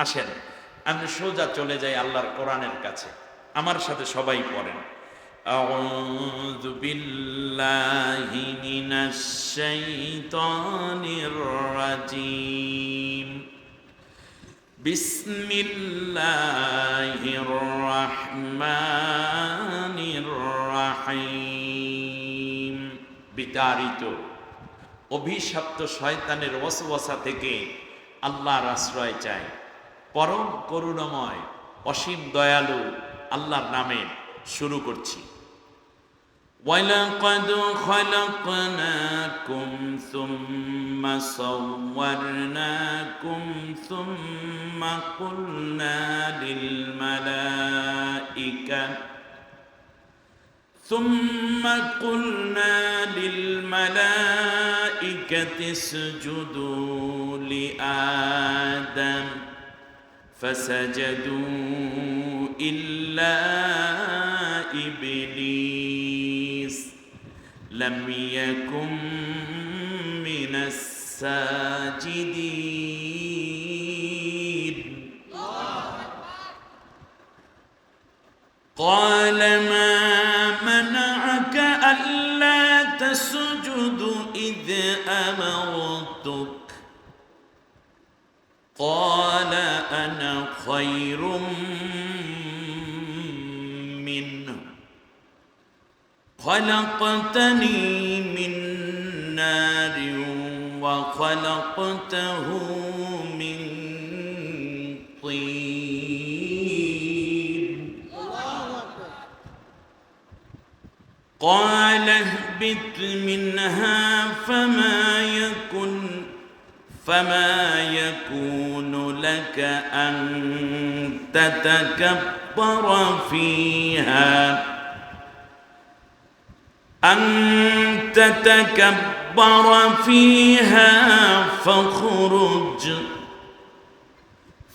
আসেন আমি সোজা চলে যাই আল্লাহর কোরআনের কাছে আমার সাথে সবাই পড়েন أعوذ بالله من الشيطان الرجيم بسم الله الرحمن الرحيم বিতাড়িত অভিশপ্ত শয়তানের ওয়াসওয়াসা থেকে আল্লাহর আশ্রয় চাই পরম করুণাময় অসীম দয়ালু আল্লাহর নামে শুরু করছি ولقد خلقناكم ثم صورناكم ثم قلنا للملائكة ثم قلنا للملائكة اسجدوا لآدم فسجدوا إلا إبليس لم يكن من الساجدين. قال ما منعك ألا تسجد إذ أمرتك؟ قال أنا خير منه. خلقتني من نار وخلقته من طين. قال اهبط منها فما يكن فما يكون لك أن تتكبر فيها. أن تتكبر فيها فاخرج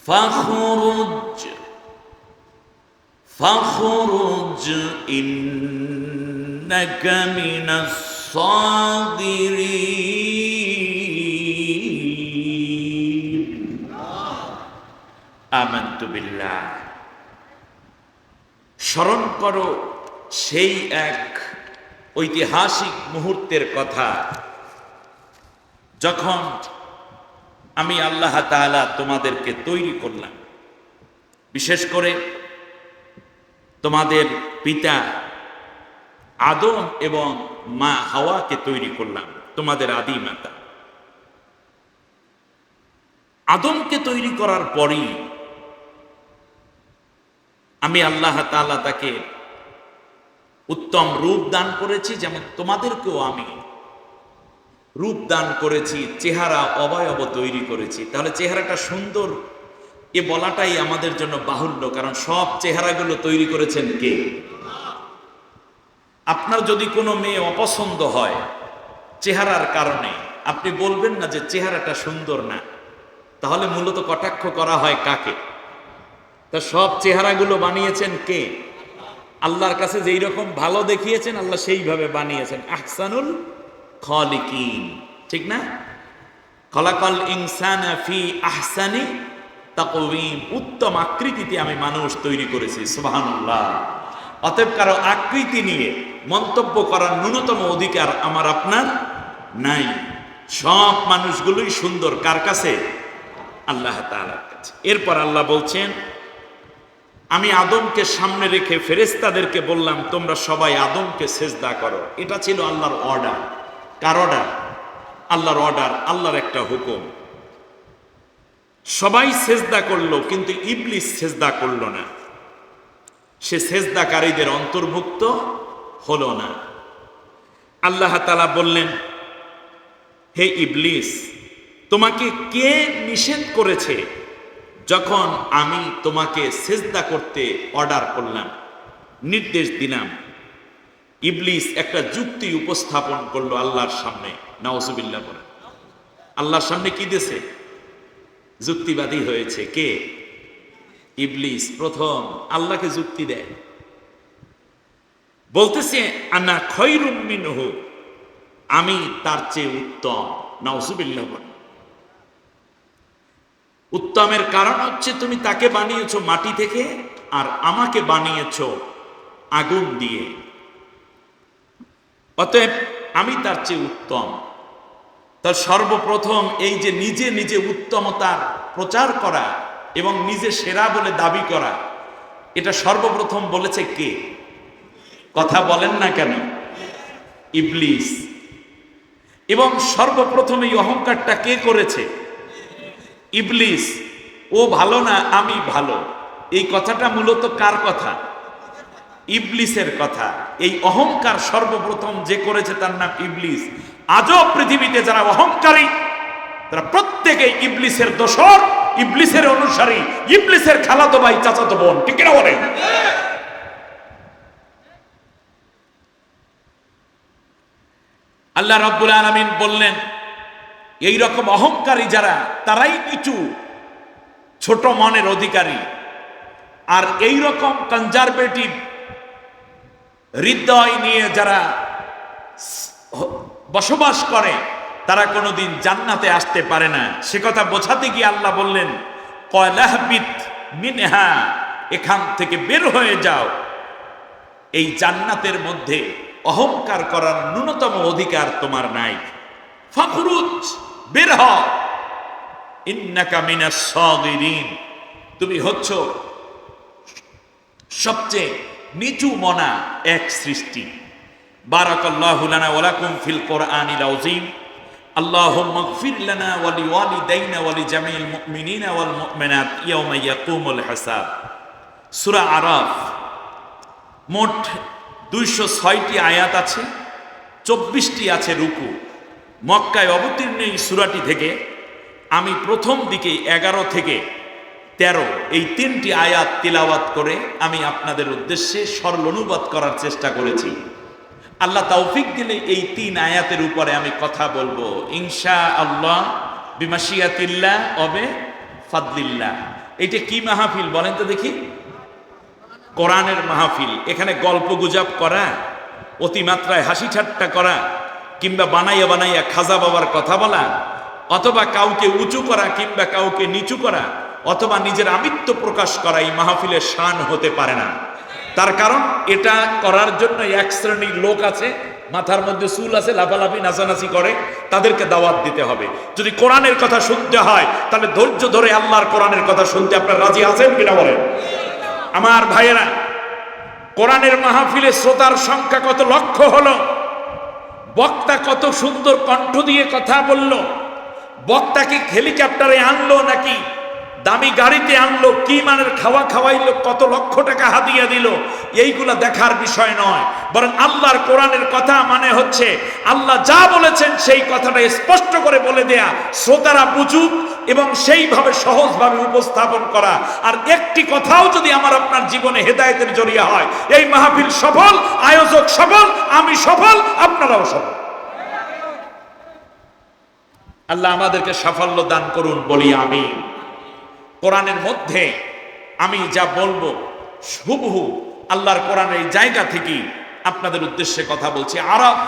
فاخرج فاخرج إنك من الصاغرين. স্মরণ করো সেই এক ঐতিহাসিক মুহূর্তের কথা, যখন আমি আল্লাহ তালা তোমাদেরকে তৈরি করলাম। বিশেষ করে তোমাদের পিতা আদম এবং মা হাওয়াকে তৈরি করলাম, তোমাদের আদি মাতা। আদমকে তৈরি করার পরই আমি আল্লাহ তাআলা তাকে উত্তম রূপ দান করেছি যেমন তোমাদেরকেও আমি রূপ দান করেছি, চেহারা অবয়ব তৈরি করেছি। তাহলে চেহারাটা সুন্দর, এ বলাটাই আমাদের জন্য বাহুল্য, কারণ সব চেহারাগুলো তৈরি করেছেন কে? আপনার যদি কোনো মেয়ে অপছন্দ হয় চেহারার কারণে, আপনি বলবেন না যে চেহারাটা সুন্দর না। তাহলে মূলত কটাক্ষ করা হয় কাকে? তা সব চেহারাগুলো বানিয়েছেন কে? আল্লাহর কাছে যেই রকম ভালো দেখিয়েছেন, আল্লাহ সেইভাবে বানিয়েছেন। আহসানুল খলিকিন। ঠিক না? খলাকল ইনসান ফি আহসানি তাকওয়িম। উত্তম আকৃতিতে আমি মানুষ তৈরি করেছি, সুবহানাল্লাহ। অতএব কারও আকৃতি নিয়ে মন্তব্য করার ন্যূনতম অধিকার আমার আপনার নাই। সব মানুষগুলোই সুন্দর। কার কাছে? আল্লাহ তাআলার কাছে। এরপর আল্লাহ বলছেন আমি আদমকে সামনে রেখে ফেরেস্তাদেরকে বললাম, তোমরা সবাই আদমকে সেজদা করো। এটা ছিল আল্লাহর অর্ডার কার অর্ডার আল্লাহর অর্ডার আল্লাহর একটা হুকুম। সবাই সেজদা করল, কিন্তু ইবলিস সেজদা করল না। সে সেজদাকারীদের অন্তর্ভুক্ত হলো না। আল্লাহ তালা বললেন, হে ইবলিস, তোমাকে কে নিষেধ করেছে যখন আমি তোমাকে সেজদা করতে অর্ডার করলাম, নির্দেশ দিলাম, ইবলিস একটা যুক্তি উপস্থাপন করল আল্লাহর সামনে নওয়াজুবিল্লাহ বলে। আল্লাহর সামনে কি দিয়েছে? যুক্তিবাদী হয়েছে কে? ইবলিস প্রথম আল্লাহকে যুক্তি দেয়। বলতেছে, আনা খৈরুম মিনহু। আমি তার চেয়ে উত্তম নওজুবিল্লাহ বলে। উত্তমের কারণ হচ্ছে তুমি তাকে বানিয়েছো মাটি থেকে আর আমাকে বানিয়েছো আগুন দিয়ে। অতএব আমি তার চেয়ে উত্তম। তার সর্বপ্রথম এই যে নিজে নিজে উত্তমতার প্রচার করা এবং নিজে সেরা বলে দাবি করা, এটা সর্বপ্রথম বলেছে কে? কথা বলেন না কেন? ইবলিস। এবং সর্বপ্রথম এই অহংকারটা কে করেছে? ইবলিস, ও ভালো না, আমি ভালো। এই কথাটা মূলত কার কথা? ইবলিসের কথা। এই অহংকার সর্বপ্রথম যে করেছে তার নাম ইবলিস। আজও পৃথিবীতে যারা অহংকারী, তারা প্রত্যেকে ইবলিসের দোসর ইবলিসের অনুসারী, ইবলিসের খালাতো ভাই, চাচাতো বোন, ঠিক না বলে আল্লাহ রব্বুল আলমিন বললেন এই রকম অহংকারী যারা, তারাই কিছু ছোট মনের অধিকারী। আর এই রকম কনজারভেটিভ হৃদয় নিয়ে যারা বসবাস করে, তারা কোনোদিন জান্নাতে আসতে পারে না। সে কথা বোঝাতে গিয়ে আল্লাহ বললেন কয়লাহবিত মিনহা, এখান থেকে বের হয়ে যাও। এই জান্নাতের মধ্যে অহংকার করার ন্যূনতম অধিকার তোমার নাই। ফখরুজ বের হ ইন্নাকা মিনাস সাগিরিন তুমি হচ্ছ সবচেয়ে নিচু মনা এক সৃষ্টি বারাকাল্লাহু লানা ওয়া লাকুম ফিল কোরআনিল আযীম اللهم اغفر لنا ولوالدينا ولجميع المؤمنين والمؤمنات يوم يقوم الحساب সূরা আরাফ মোট দুইশো ছয়টি আয়াত আছে চব্বিশটি আছে রুকু মক্কায় অবতীর্ণ এই সুরাটি থেকে আমি প্রথম দিকে এগারো থেকে তেরো এই তিনটি আয়াত তিলাওয়াত করে আমি আপনাদের উদ্দেশ্যে সরল অনুবাদ করার চেষ্টা করেছি। আল্লাহ তৌফিক দিলে এই তিন আয়াতের উপরে আমি কথা বলব। ইনশা আল্লাহ বিমাশিয়াতিল্লা অবে ফাদলিল্লাহ। এইটা কি মাহফিল বলেন তো দেখি। কোরআনের মাহফিল। এখানে গল্প গুজব করা, অতিমাত্রায় হাসি ঠাট্টা করা কিংবা বানাইয়া বানাইয়া খাজা বাবার কথা বলা, অথবা কাউকে উঁচু করা কিংবা কাউকে নিচু করা, অথবা নিজের আমিত্ব প্রকাশ করা এই মাহফিলের শান হতে পারে না। তার কারণ, এটা করার জন্য এক শ্রেণির লোক আছে, মাথার মধ্যে চুল আছে, লাফালাফি, নাচানাচি করে, তাদেরকে দাওয়াত দিতে হবে। যদি কোরআনের কথা শুনতে হয়, তাহলে ধৈর্য ধরে আল্লাহর কোরআনের কথা শুনতে আপনার রাজি আছেন কিনা বলেন? আমার ভাইয়েরা, কোরআনের মাহফিলে শ্রোতার সংখ্যা কত লক্ষ হলো? বক্তা কত সুন্দর কণ্ঠ দিয়ে কথা বলল। বক্তাকে হেলিকপ্টারে আনলো নাকি? দামি গাড়িতে আনলো, কি মানের খাওয়া খাওয়াইলো, কত লক্ষ টাকা হাদিয়া দিল, এইগুলা দেখার বিষয় নয়। বরং আল্লাহর কোরআনের কথা মানে হচ্ছে, আল্লাহ যা বলেছেন সেই কথাটা স্পষ্ট করে বলে দেয়া, শ্রোতারা বুঝুক এবং সেইভাবে সহজভাবে উপস্থাপন করা। আর একটি কথাও যদি আমার আপনার জীবনে হেদায়েতের জড়িয়ে হয়, এই মাহফিল সফল, আয়োজক সফল, আমি সফল, আপনারাও সফল। আল্লাহ আমাদেরকে সাফল্য দান করুন, বলি আমি কোরআনের মধ্যে আমি যা বলব, হুবহু আল্লাহর কোরআনের জায়গা থেকে আপনাদের উদ্দেশ্যে কথা বলছি। আরব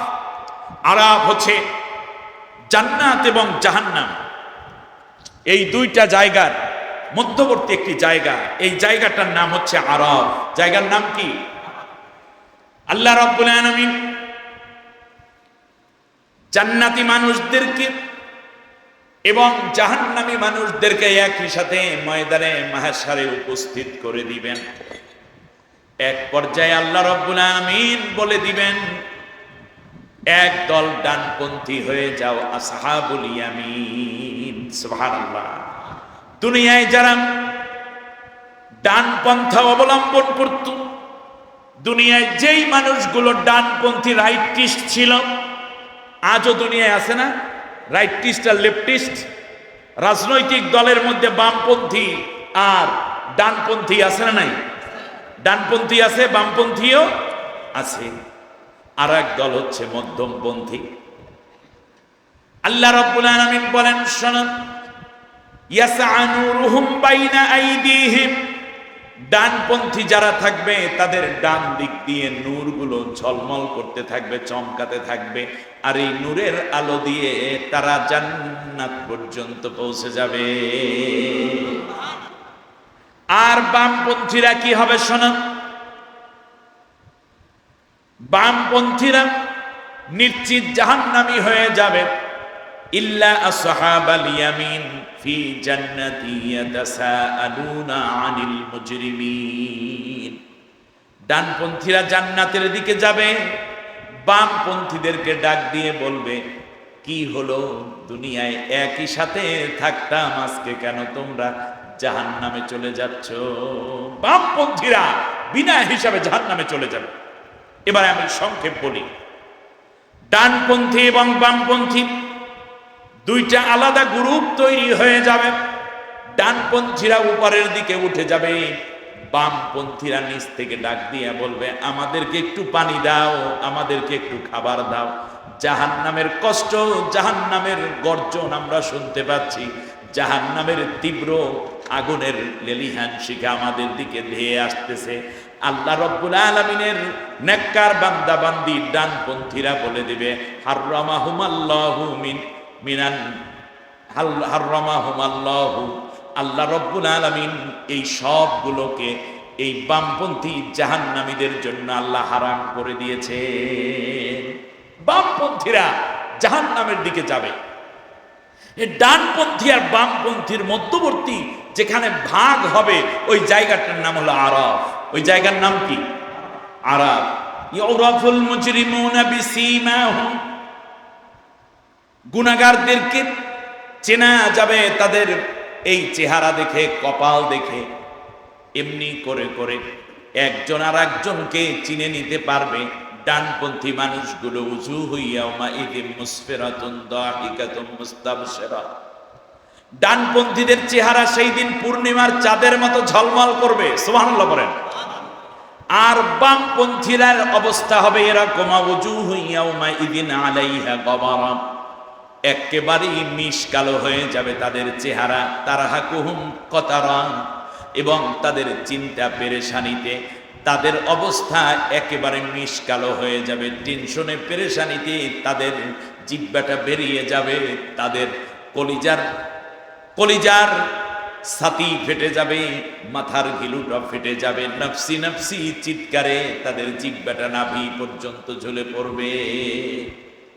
আরব হচ্ছে জান্নাত এবং জাহান্নাম। এই দুইটা জায়গার মধ্যবর্তী একটি জায়গা। এই জায়গাটার নাম হচ্ছে আরব। জায়গার নাম কি? আল্লাহ রব্বুল আলামিন জান্নাতি মানুষদেরকে এবং জাহান্নামী মানুষদেরকে একই সাথে ময়দানে মাহাসারে উপস্থিত করে দিবেন। এক পর্যায়ে আল্লাহ রব্বুল আমিন বলে দিবেন, এক দল ডানপন্থী হয়ে যাও আসহাবুল ইয়ামিন। সুবহানাল্লাহ। দুনিয়ায় যারা ডানপন্থা অবলম্বন করত, দুনিয়ায় যেই মানুষগুলো ডানপন্থী রাইটিস্ট ছিল, আজও দুনিয়ায় আছে না? রাইটিস্ট আর লেফটিস্ট রাজনৈতিক দলের মধ্যে বামপন্থী আর ডানপন্থী আছে না নাই? ডানপন্থী আছে, বামপন্থীও আছে। আর এক দল হচ্ছে মধ্যমপন্থী। আল্লাহ রব্বুল আলামিন বলেন শুনুন ইয়াসআ নূরুহুম বাইনা আইদিহিম ডানপন্থী যারা থাকবে, তাদের ডান দিক দিয়ে নূরগুলো ঝলমল করতে থাকবে, চমকাতে থাকবে। আর এই নূরের আলো দিয়ে তারা জান্নাত পর্যন্ত পৌঁছে যাবে। আর বামপন্থীরা কি হবে শোনা? বামপন্থীরা নিশ্চিত জাহান্নামি হয়ে যাবে। ইল্লা আসহাবাল ইয়ামিন ফি জান্নাতি ইয়াতাসাআলুনা আনিল মুজরিমিন। ডানপন্থীরা জান্নাতের দিকে যাবে, বামপন্থীদেরকে ডাক দিয়ে বলবে, কি হলো? দুনিয়ায় একই সাথে থাকতাম, আজকে কেন তোমরা জাহান নামে চলে যাচ্ছ? বামপন্থীরা বিনা হিসাবে জাহান নামে চলে যাবে। এবার আমি সংক্ষেপ বলি। ডানপন্থী এবং বামপন্থী দুইটা আলাদা গ্রুপ তৈরি হয়ে যাবে। ডানপন্থীরা উপরের দিকে উঠে যাবে। বামপন্থীরা নিচ থেকে ডাক দিয়ে বলবে, আমাদেরকে একটু পানি দাও, আমাদেরকে একটু খাবার দাও। জাহান নামের কষ্ট জাহান নামের গর্জন আমরা শুনতে পাচ্ছি। জাহান নামের তীব্র আগুনের লেলিহান শিখা আমাদের দিকে ধেয়ে আসতেছে। আল্লাহ রব্বুল আলমিনের নেককার বান্দা বান্দি ডানপন্থীরা বলে দিবে, হার্রামাহুমাল্লাহু মিন মিনান হার্রামাহুমাল্লাহু। আল্লাহ রব্বুল আলমিন এই সবগুলোকে এই বামপন্থী জাহান্নামীদের জন্য আল্লাহ হারাম করে দিয়েছে বামপন্থীরা জাহান্নামের দিকে যাবে। ডানপন্থী আর বামপন্থীর মধ্যবর্তী যেখানে ভাগ হবে, ওই জায়গাটার নাম হলো আরব ওই জায়গার নাম কি? আরব ইউরাফুল মুজরিমুনা বিসীমাহুম। গুনাহগারদেরকে চেনা যাবে তাদের এই চেহারা দেখে, কপাল দেখে। এমনি করে করে একজন আর একজনকে চিনে নিতে পারবে। ডানপন্থী মানুষগুলো উজু হইয়া মা ইদিম মুসফেরাতুন ডানপন্থীদের চেহারা সেই দিন পূর্ণিমার চাঁদের মতো ঝলমল করবে, সুবহানাল্লাহ বলেন। আর বামপন্থীরার অবস্থা হবে এরকম, উজু হইয়া মা ইদিন আলাইহা গবারা একেবারেই মিশ কালো হয়ে যাবে তাদের চেহারা। তারা হাকুহুম কতারা এবং তাদের চিন্তা পেরেশানিতে। তাদের অবস্থা একেবারে মিশ কালো হয়ে যাবে। টেনশনে পেরেশানিতে তাদের জিব্বাটা বেরিয়ে যাবে। তাদের কলিজার কলিজার ছাতি ফেটে যাবে। মাথার গিলুটা ফেটে যাবে। নফসি নফসি চিৎকারে তাদের জিব্বাটা নাভি পর্যন্ত ঝুলে পড়বে।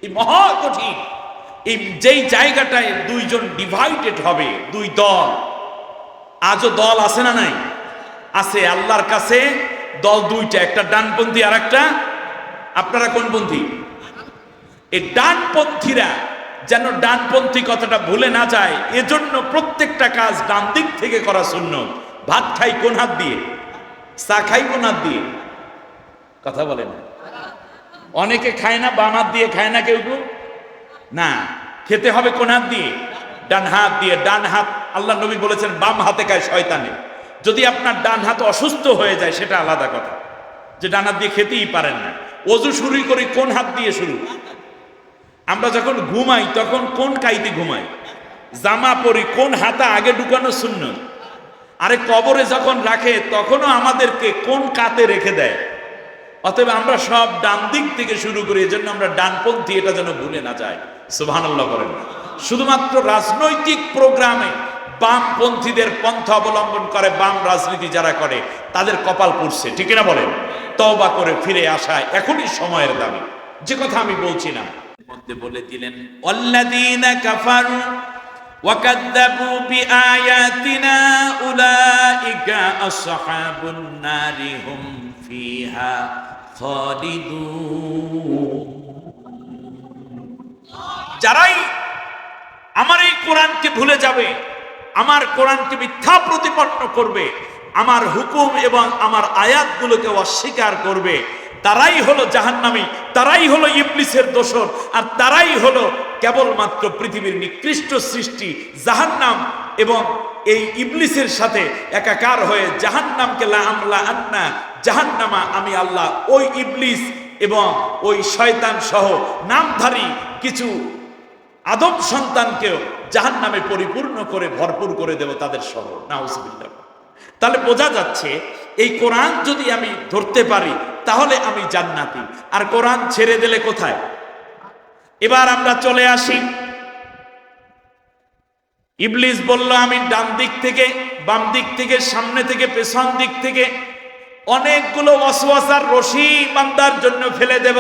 এই মহা কঠিন। এই যেই জায়গাটায় দুইজন ডিভাইডেড হবে, দুই দল, আজও দল আছে না নাই? আছে আল্লাহর কাছে, দল দুইটা, একটা ডানপন্থী আর একটা, আপনারা কোন পন্থী এই ডানপন্থীরা যেন ডানপন্থী কথাটা ভুলে না যায়, এজন্য প্রত্যেকটা কাজ ডান দিক থেকে করা শূন্য ভাত খাই কোন হাত দিয়ে? চা খাই কোন হাত দিয়ে? কথা বলে না। অনেকে খায় না, বাম হাত দিয়ে খায় না কেউ কেউ? না, খেতে হবে কোন হাত দিয়ে? ডান হাত দিয়ে, ডান হাত, আল্লাহ নবী বলেছেন, বাম হাতে খায় শয়তানে। যদি আপনার ডান হাত অসুস্থ হয়ে যায়, সেটা আলাদা কথা। যে ডান হাত দিয়ে খেতেই পারেন না। অজু শুরু করি কোন হাত দিয়ে শুরু? আমরা যখন ঘুমাই, তখন কোন কাইতে ঘুমাই? জামা পরি, কোন হাতা আগে ঢুকানো শূন্য? আরে কবরে যখন রাখে, তখনও আমাদেরকে কোন কাতে রেখে দেয়? অতএব আমরা সব ডান দিক থেকে শুরু করি, এজন্য আমরা ডানপন্থী, এটা যেন ভুলে না যায় সুবহানাল্লাহ করেন শুধুমাত্র রাজনৈতিক প্রোগ্রামে বামপন্থীদের পন্থা অবলম্বন করে বাম রাজনীতি যারা করে তাদের কপাল পড়ছে ঠিক না বলেন তওবা করে ফিরে আসায় এখনই সময়ের দাবি যে কথা আমি বলছি না মধ্যে বলে দিলেন অল্লাযীনা কাফারু وكذبوا بآياتنا أولئك أصحاب النار هم فيها خالدون যারাই আমার এই কোরআনকে ভুলে যাবে, আমার কোরআনকে মিথ্যা প্রতিপন্ন করবে, আমার হুকুম এবং আমার আয়াতগুলোকে অস্বীকার করবে, তারাই হলো জাহান্নামী, তারাই হলো ইবলিসের দোসর আর তারাই হলো কেবলমাত্র পৃথিবীর নিকৃষ্ট সৃষ্টি, জাহান্নাম এবং এই ইবলিসের সাথে একাকার হয়ে জাহান্নামকে লা আমলা আন্না, জাহান্নামা আমি আল্লাহ, ওই ইবলিস এবং ওই শয়তান সহ নামধারী কিছু আদম সন্তানকেও জাহান নামে পরিপূর্ণ করে ভরপুর করে দেব তাদের সহ নাউজুবিল্লাহ। তাহলে বোঝা যাচ্ছে, এই কোরআন যদি আমি ধরতে পারি, তাহলে আমি জান্নাতি। আর কোরআন ছেড়ে দিলে কোথায়? এবার আমরা চলে আসি। ইবলিস বলল, আমি ডান দিক থেকে, বাম দিক থেকে, সামনে থেকে, পেছন দিক থেকে অনেকগুলো ওয়াসওয়াসার রশি বান্দার জন্য ফেলে দেব।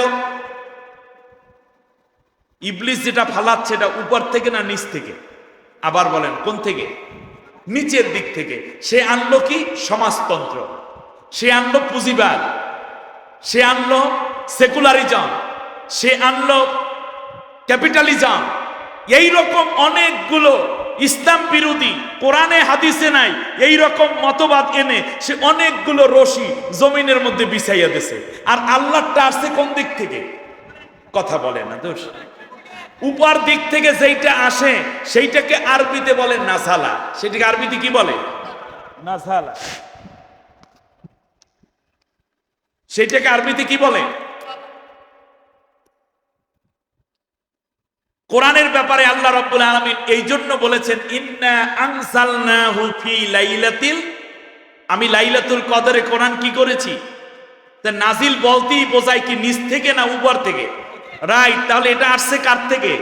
ইবলিস যেটা ফালাচ্ছে এটা উপর থেকে না নিচ থেকে? আবার বলেন, কোন থেকে? নিচের দিক থেকে। সে আনলো কি? সমাজতন্ত্র। সে আনলো পুঁজিবাদ। সে আনলো সেকুলারিজম। সে আনলো ক্যাপিটালিজম। এই রকম অনেকগুলো ইসলাম বিরোধী, কোরআনে, হাদিসে নাই এই রকম মতবাদ এনে সে অনেকগুলো রশি জমিনের মধ্যে বিছাইয়া দিছে। আর আল্লাহটা আসছে কোন দিক থেকে? কথা বলে না, দোষ। উপর দিক থেকে যেইটা আসে সেইটাকে আরবিতে বলে নাসালা। সেটাকে আরবিতে কি বলে? নাসালা। সেইটাকে আরবিতে কি বলে? কোরআনের ব্যাপারে আল্লাহ রাব্বুল আলামিন এই জন্য বলেছেন ইন্না আনসালনাহু ফি লাইলাতিল আমি লাইলাতুল কদরে কোরআন কি করেছি? তা নাজিল বলতেই বোঝায় কি নিচ থেকে না উপর থেকে? রাইট, তাহলে এটা আসছে কার থেকে?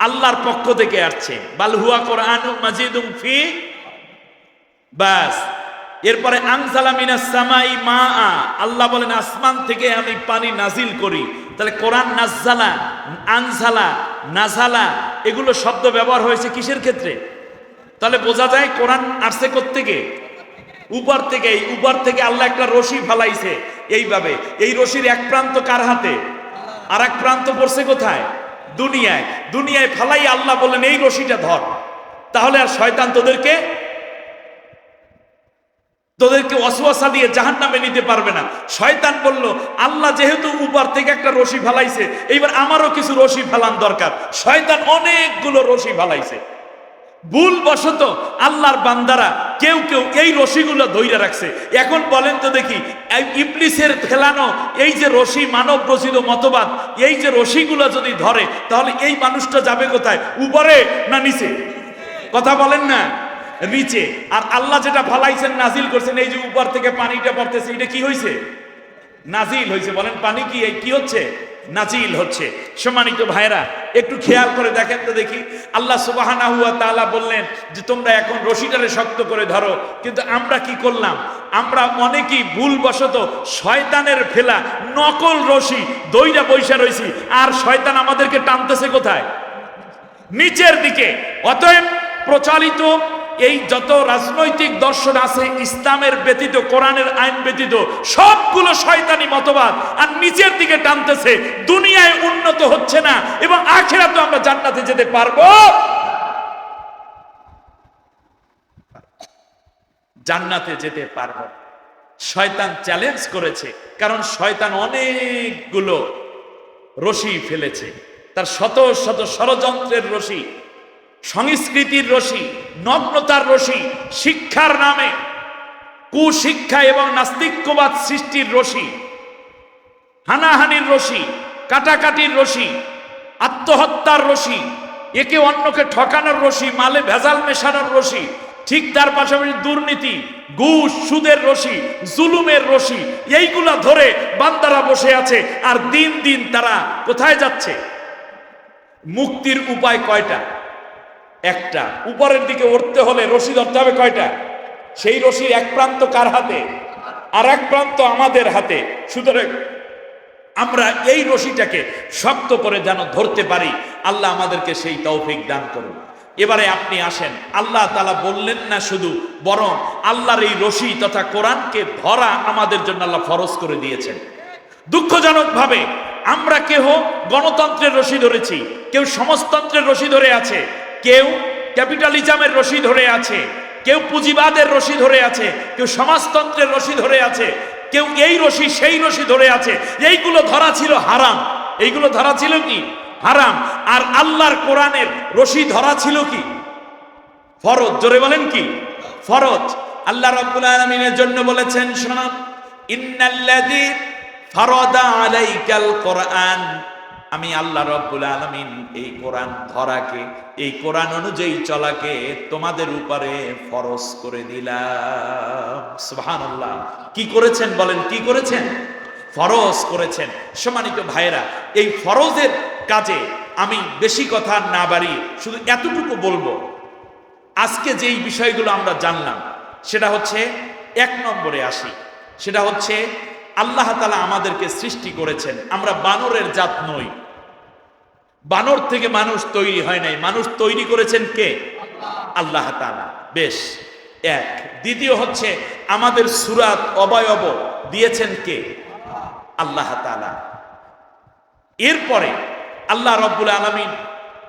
আল্লাহর পক্ষ থেকে আসছে। বাল হুয়া কোরআন মাজিদুম ফি, বাস। এরপরে সামাই মা আ আল্লাহ বলেন, আসমান থেকে আমি পানি নাজিল করি। তাহলে কোরআন নাজালা আনসালা নাজালা, এগুলো শব্দ ব্যবহার হয়েছে কিসের ক্ষেত্রে? তাহলে বোঝা যায় কোরআন আসছে থেকে উপর থেকে এই উপর থেকে আল্লাহ একটা রশি ফালাইছে, এইভাবে। এই রশির এক প্রান্ত কার হাতে? আর এক প্রান্ত পড়ছে কোথায়? দুনিয়ায়। দুনিয়ায় ফালাই আল্লাহ বললেন, এই রশিটা ধর। তাহলে আর শয়তান তোদেরকে তোদেরকে অসুয়াশা দিয়ে জাহান নামে নিতে পারবে না। শয়তান বলল, আল্লাহ যেহেতু উপর থেকে একটা রশি ফালাইছে, এইবার আমারও কিছু রশি ফালান দরকার। শয়তান অনেকগুলো রশি ফালাইছে। ভুল বশত আল্লাহর বান্দারা কেউ কেউ এই রশিগুলো ধৈর্য রাখছে। এখন বলেন তো দেখি ইবলিসের ফেলানো এই যে রশি মানব রচিত মতবাদ, এই যে রশিগুলো যদি ধরে, তাহলে এই মানুষটা যাবে কোথায়? উপরে না নিচে? কথা বলেন না? নিচে। আর আল্লাহ যেটা ফালাইছেন, নাজিল করছেন, এই যে উপর থেকে পানিটা পড়তেছে, এটা কি হয়েছে নাজিল হয়েছে। বলেন, পানি কি এই? কি হচ্ছে? নাজিল হচ্ছে। সম্মানিত ভাইরা একটু খেয়াল করে দেখেন তো দেখি। আল্লাহ তাআলা বললেন যে, তোমরা এখন রশিটারে শক্ত করে ধরো। কিন্তু আমরা কি করলাম? আমরা অনেকেই ভুলবশত শয়তানের ফেলা, নকল রশি দইরা বৈশা রয়েছি আর শয়তান আমাদেরকে টানতেছে কোথায়? নিচের দিকে। অতএব প্রচলিত এই যত রাজনৈতিক দর্শন আছে, ইসলামের ব্যতীত, কোরআনের আইন ব্যতীত, সবগুলো শয়তানি মতবাদ। আর নিচের দিকে টানতেছে, দুনিয়ায় উন্নত হচ্ছে না এবং আখেরা তো আমরা জান্নাতে যেতে পারব। জান্নাতে যেতে পারব। শয়তান চ্যালেঞ্জ করেছে, কারণ শয়তান অনেকগুলো রশি ফেলেছে। তার শত শত ষড়যন্ত্রের রশি সংস্কৃতির রশি, নগ্নতার রশি, শিক্ষার নামে। কুশিক্ষা এবং নাস্তিক্যবাদ সৃষ্টির রশি, হানাহানির রশি, কাটাকাটির রশি, আত্মহত্যার রশি, একে অন্যকে ঠকানোর রশি, মালে ভেজাল মেশানোর রশি, ঠিক তার পাশাপাশি দুর্নীতি, ঘুষ, সুদের রশি, জুলুমের রশি, এইগুলা ধরে বান্দারা বসে আছে আর দিন দিন তারা কোথায় যাচ্ছে? মুক্তির উপায় কয়টা? একটা। উপরের দিকে উঠতে হলে রশি ধরতে হবে কয়টা? সেই রশির এক প্রান্ত কার হাতে? আর এক প্রান্ত আমাদের হাতে। সুতরাং আমরা এই রশিটাকে শক্ত করে যেন ধরতে পারি। আল্লাহ আমাদেরকে সেই তৌফিক দান করুন। এবারে আপনি আসেন। আল্লাহ তালা বললেন না শুধু, বরং আল্লাহর এই রশি তথা কোরআনকে ধরা আমাদের জন্য আল্লাহ ফরজ করে দিয়েছেন। দুঃখজনকভাবে আমরা কেহ গণতন্ত্রের রশি ধরেছি, কেউ সমাজতন্ত্রের রশি ধরে আছে কেউ ক্যাপিটালিজমের রশি ধরে আছে, কেউ পুঁজিবাদের রশি ধরে আছে, কেউ সমাজতন্ত্রের রশি ধরে আছে, কেউ এই রশি সেই রশি ধরে আছে। এইগুলো ধরা ছিল হারাম। এইগুলো ধরা ছিল কি? হারাম। আর আল্লাহর কোরআনের রশি ধরা ছিল কি? ফরজ। জোরে বলেন কি? ফরজ। আল্লাহ রাব্বুল আলামিনের জন্য বলেছেন, শোনা। ইন্নাল্লাযী ফারাদা আলাইকাল কোরআন। আমি আল্লাহ রব্বুল আলমিন এই কোরআন ধরাকে, এই কোরআন অনুযায়ী চলাকে তোমাদের উপরে ফরজ করে দিলাম। সুবহানাল্লাহ। কি করেছেন বলেন? কি করেছেন? ফরজ করেছেন। সম্মানিত ভাইয়েরা, এই ফরজের কাজে আমি বেশি কথা না বাড়ি শুধু এতটুকু বলব, আজকে যেই বিষয়গুলো আমরা জানলাম, সেটা হচ্ছে এক নম্বরে আসি। সেটা হচ্ছে আল্লাহ তালা আমাদেরকে সৃষ্টি করেছেন। আমরা বানরের জাত নই। বানর থেকে মানুষ তৈরি হয় নাই। মানুষ তৈরি করেছেন কে? আল্লাহ বেশ, এক। দ্বিতীয় হচ্ছে, আমাদের সুরাত অবয়ব দিয়েছেন কে? আল্লাহ এরপরে আল্লাহ রব্বুল আলমিন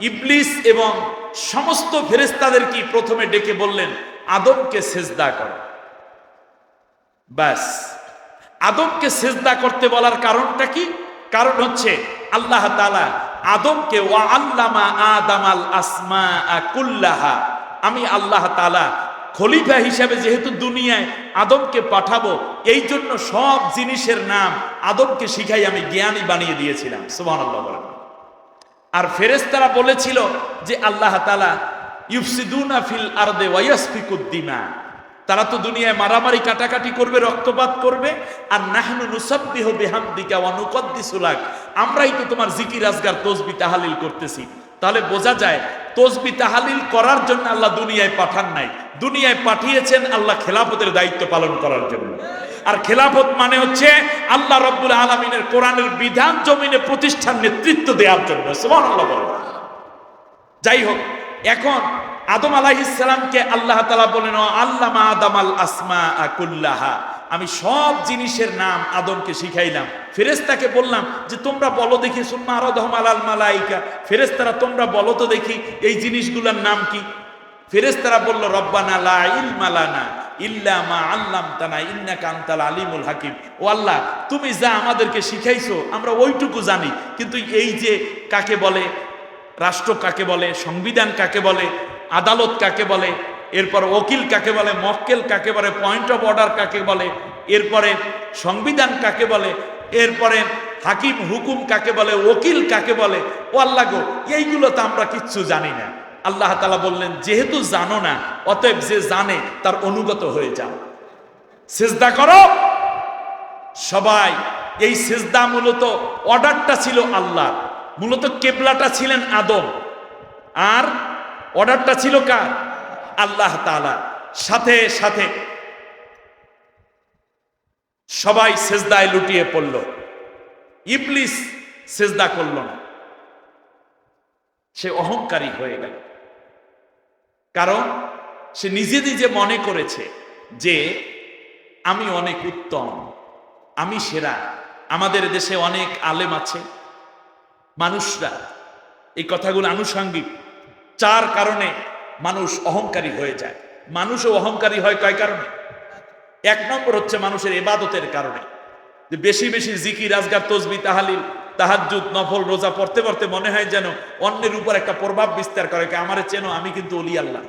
ইবলিস এবং সমস্ত ফেরেস্তাদের কি প্রথমে ডেকে বললেন, আদমকে সেজদা করো। ব্যাস। আদমকে সেজদা করতে বলার কারণটা কি? কারণ হচ্ছে, আল্লাহ তালা আদমকে, ওয়া আল্লামা আদামাল আসমা কুল্লাহা। আমি আল্লাহ তালা খলিফা হিসাবে যেহেতু দুনিয়ায় আদমকে পাঠাবো, এই জন্য সব জিনিসের নাম আদমকে শিখাই আমি জ্ঞানী বানিয়ে দিয়েছিলাম। সুবহানাল্লাহ বলেন। আর ফেরেস্তারা বলেছিল যে, আল্লাহ তালা ইউফসিদুনা ফিল আরদে ওয়াইয়াসফিকুদ্দিমা তারা তো দুনিয়ায় মারামারি কাটাকাটি করবে, রক্তপাত করবে, আর নাহনু নুসাব্বিহ বিহামদিকা ওয়া নুকদ্দিসুলাক আমরাই তো তোমার জিকির আজগার, তসবি তাহালিল করতেছি। তাহলে বোঝা যায়, তসবি তাহালিল করার জন্য আল্লাহ দুনিয়ায় পাঠান নাই। দুনিয়ায় পাঠিয়েছেন আল্লাহ খেলাফতের দায়িত্ব পালন করার জন্য। আর খেলাফত মানে হচ্ছে আল্লাহ রব্বুল আলমিনের কোরআনের বিধান জমিনে প্রতিষ্ঠান নেতৃত্ব দেওয়ার জন্য। বলেন। যাই হোক, এখন আদম আলাইহিসসালামকে আল্লাহ তালা বলেন আল্লামা আদম আল আসমা আকুল্লাহা আমি সব জিনিসের নাম আদমকে শিখাইলাম। ফেরেস্তাকে বললাম যে, তোমরা বলো দেখি আলাল মালাইকা। ফেরেস্তারা তোমরা বলো তো দেখি, এই জিনিসগুলোর নাম কি? ফেরেস্তারা বলল, রব্বানা আলিমুল হাকিম। ও আল্লাহ, তুমি যা আমাদেরকে শিখাইছো, আমরা ওইটুকু জানি। কিন্তু এই যে কাকে বলে, রাষ্ট্র কাকে বলে, সংবিধান কাকে বলে আদালত কাকে বলে, এরপর ওকিল কাকে বলে, মক্কেল কাকে বলে পয়েন্ট অফ অর্ডার কাকে বলে, এরপরে সংবিধান কাকে বলে, এরপরে হাকিম হুকুম কাকে বলে, ওকিল কাকে বলে, ও আল্লাহ গো, এইগুলো তো আমরা কিচ্ছু জানি না। আল্লাহ তালা বললেন, যেহেতু জানো না, অতএব যে জানে, তার অনুগত হয়ে যাও। সেজদা করো। সবাই, এই সেজদা মূলত অর্ডারটা ছিল আল্লাহ মূলত কেবলাটা ছিলেন আদম। আর অর্ডারটা ছিল কার? আল্লাহ তালা সাথে সাথে সবাই সেজদায় লুটিয়ে পড়ল। ইবলিস সেজদা করল না। সে অহংকারী হয়ে গেল। কারণ সে নিজে নিজে মনে করেছে যে, আমি অনেক উত্তম, আমি সেরা, আমাদের দেশে অনেক আলেম আছে, মানুষরা, এই কথাগুলো আনুষঙ্গিক চার কারণে মানুষ অহংকারী হয়ে যায়। মানুষও অহংকারী হয় কয় কারণে? এক নম্বর হচ্ছে মানুষের এবাদতের কারণে। যে বেশি বেশি জিকি রাজগার তসবি, তাহালিল তাহাজুদ নফল, রোজা পড়তে পড়তে মনে হয় যেন অন্যের উপর একটা প্রভাব বিস্তার করে আমারে চেনো, আমি কিন্তু অলি আল্লাহ।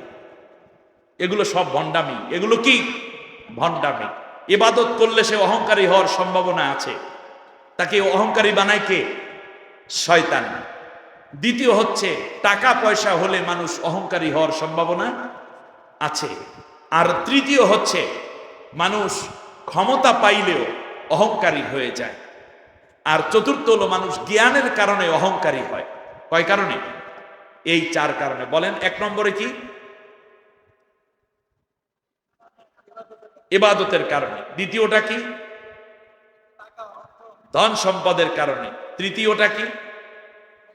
এগুলো সব ভণ্ডামি। এগুলো কি? ভণ্ডামি। এবাদত করলে সে অহংকারী হওয়ার সম্ভাবনা আছে। তাকে অহংকারী বানায় কে? শয়তান। দ্বিতীয় হচ্ছে, টাকা পয়সা হলে মানুষ অহংকারী হওয়ার সম্ভাবনা আছে। আর তৃতীয় হচ্ছে, মানুষ ক্ষমতা পাইলেও অহংকারী হয়ে যায়। আর চতুর্থ হলো, মানুষ জ্ঞানের কারণে অহংকারী হয়। কয় কারণে? এই চার কারণে। বলেন, এক নম্বরে কি? এবাদতের কারণে। দ্বিতীয়টা কি? ধন সম্পদের কারণে। তৃতীয়টা কি?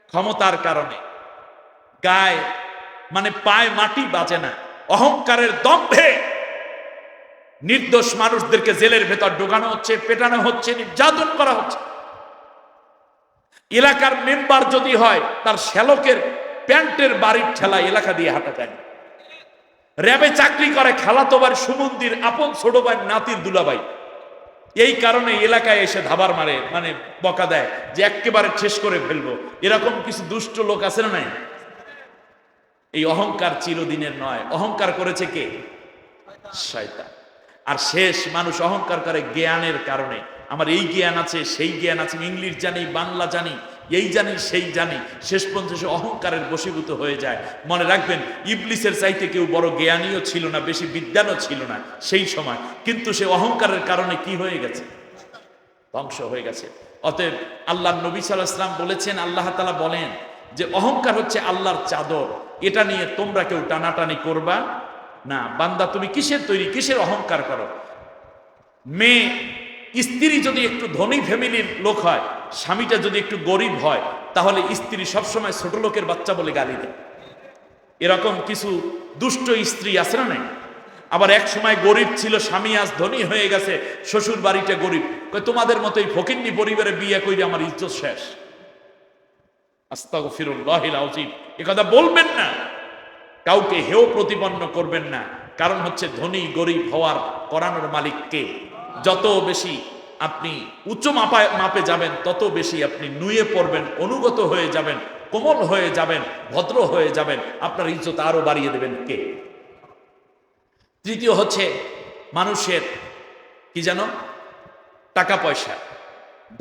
ক্ষমতার কারণে। গায়ে মানে পায় মাটি বাজে না। অহংকারের দম্ভে নির্দোষ মানুষদেরকে জেলের ভেতর ঢোকানো হচ্ছে, পেটানো হচ্ছে, নির্যাতন করা হচ্ছে। এলাকার মেম্বার যদি হয়, তার শ্যালকের প্যান্টের বাড়ির ঠেলা এলাকা দিয়ে হাঁটা যায় র্যাবে চাকরি করে খালাতো ভাই সুমন্দির, আপন ছোট ভাই নাতির দুলাভাই। এই কারণে এলাকায় এসে ধাবার মারে মানে বকা দেয়, যে একেবারে শেষ করে ফেলব। এরকম কিছু দুষ্ট লোক আছে না নাই? এই অহংকার চিরদিনের নয়। অহংকার করেছে কে? শয়তান। আর শেষ মানুষ অহংকার করে জ্ঞানের কারণে। আমার এই জ্ঞান আছে, সেই জ্ঞান আছে, ইংলিশ জানি, বাংলা জানি এই জানি, সেই জানি। শেষ পর্যন্ত সে অহংকারের বশীভূত হয়ে যায়। মনে রাখবেন, ইবলিসের চাইতে কেউ বড় জ্ঞানীও ছিল না, বেশি বিদ্যানও ছিল না সেই সময়। কিন্তু সে অহংকারের কারণে কি হয়ে গেছে? ধ্বংস হয়ে গেছে। অতএব আল্লাহ নবী সাল্লাহ বলেছেন, আল্লাহ তালা বলেন যে অহংকার হচ্ছে আল্লাহর চাদর। এটা নিয়ে তোমরা কেউ টানাটানি করবা না। বান্দা, তুমি কিসের তৈরি? কিসের অহংকার করো? মেয়ে স্ত্রী যদি একটু ধনী ফ্যামিলির লোক হয়, স্বামীটা যদি একটু গরিব হয়, তাহলে স্ত্রী সবসময় ছোট লোকের বাচ্চা বলে গালি দেয়। এরকম কিছু দুষ্ট স্ত্রী আছে না নাই? আবার এক সময় গরিব ছিল, স্বামী আজ ধনী হয়ে গেছে, শ্বশুর বাড়িটা গরিব। তোমাদের মতোই ফকিন্নি পরিবারে বিয়ে কইরে আমার ইজ্জত শেষ। এ বলবেন না। কাউকে হেও প্রতিপন্ন করবেন না। কারণ হচ্ছে ধনী গরিব হওয়ার করানোর মালিক কে? যত বেশি আপনি উচ্চ মাপায় মাপে যাবেন, তত বেশি আপনি নুয়ে পড়বেন, অনুগত হয়ে যাবেন, কোমল হয়ে যাবেন, ভদ্র হয়ে যাবেন, আপনার ইজ্জত আরও বাড়িয়ে দেবেন কে? তৃতীয় হচ্ছে মানুষের কি যেন? টাকা পয়সা,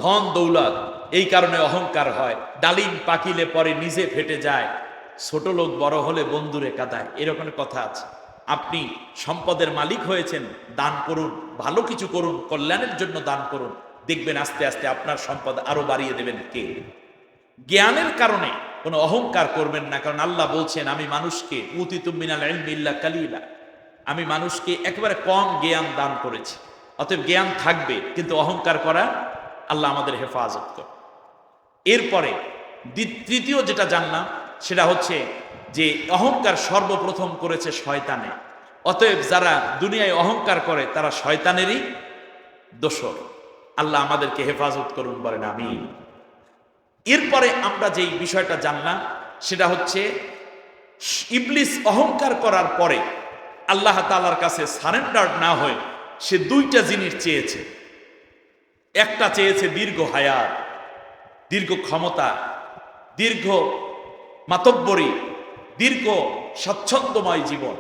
ধন দৌলত, এই কারণে অহংকার হয়, ডালিম পাকিলে পরে নিজে ফেটে যায়, ছোট লোক বড় হলে বন্ধুরে কাদায় এরকম কথা আছে। আপনি সম্পদের মালিক হয়েছেন, দান করুন, ভালো কিছু করুন, কল্যাণের জন্য দান করুন, দেখবেন আস্তে আস্তে আপনার সম্পদ আরও বাড়িয়ে দেবেন কে? জ্ঞানের কারণে কোনো অহংকার করবেন না, কারণ আল্লাহ বলছেন, আমি মানুষকে কালিলা, আমি মানুষকে একেবারে কম জ্ঞান দান করেছি। অতএব জ্ঞান থাকবে, কিন্তু অহংকার করা আল্লাহ আমাদের হেফাজত করে এরপরে তৃতীয় যেটা জানলাম, সেটা হচ্ছে যে অহংকার সর্বপ্রথম করেছে শয়তানে। অতএব যারা দুনিয়ায় অহংকার করে, তারা শয়তানেরই দোষর। আল্লাহ আমাদেরকে হেফাজত করুন বলেন আমি এরপরে আমরা যেই বিষয়টা জানলাম, সেটা হচ্ছে, ইবলিস অহংকার করার পরে আল্লাহ তালার কাছে সারেন্ডার না হয়ে সে দুইটা জিনিস চেয়েছে। একটা চেয়েছে দীর্ঘ হায়াত, দীর্ঘ ক্ষমতা, দীর্ঘ মাতব্বরী দীর্ঘ, স্বচ্ছন্দময় জীবন।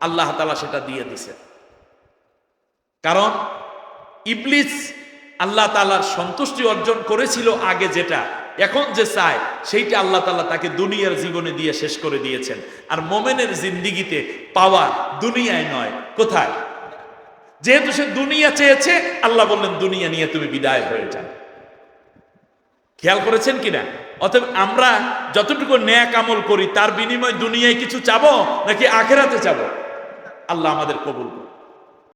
আল্লাহ তালা সেটা দিয়ে দিছে। কারণ ইবলিস আল্লাহ তালার সন্তুষ্টি অর্জন করেছিল আগে যেটা, এখন যে চায়, সেইটা আল্লাহ তালা তাকে দুনিয়ার জীবনে দিয়ে শেষ করে দিয়েছেন। আর মোমেনের জিন্দিগিতে পাওয়া দুনিয়ায় নয়, কোথায়? যেহেতু সে দুনিয়া চেয়েছে, আল্লাহ বললেন, দুনিয়া নিয়ে তুমি বিদায় হয়ে যাও। খেয়াল করেছেন কিনা? অতএব আমরা যতটুকু ন্যাক আমল করি, তার বিনিময়ে দুনিয়ায় কিছু চাবো নাকি আখেরাতে চাবো আল্লাহ আমাদের কবুল।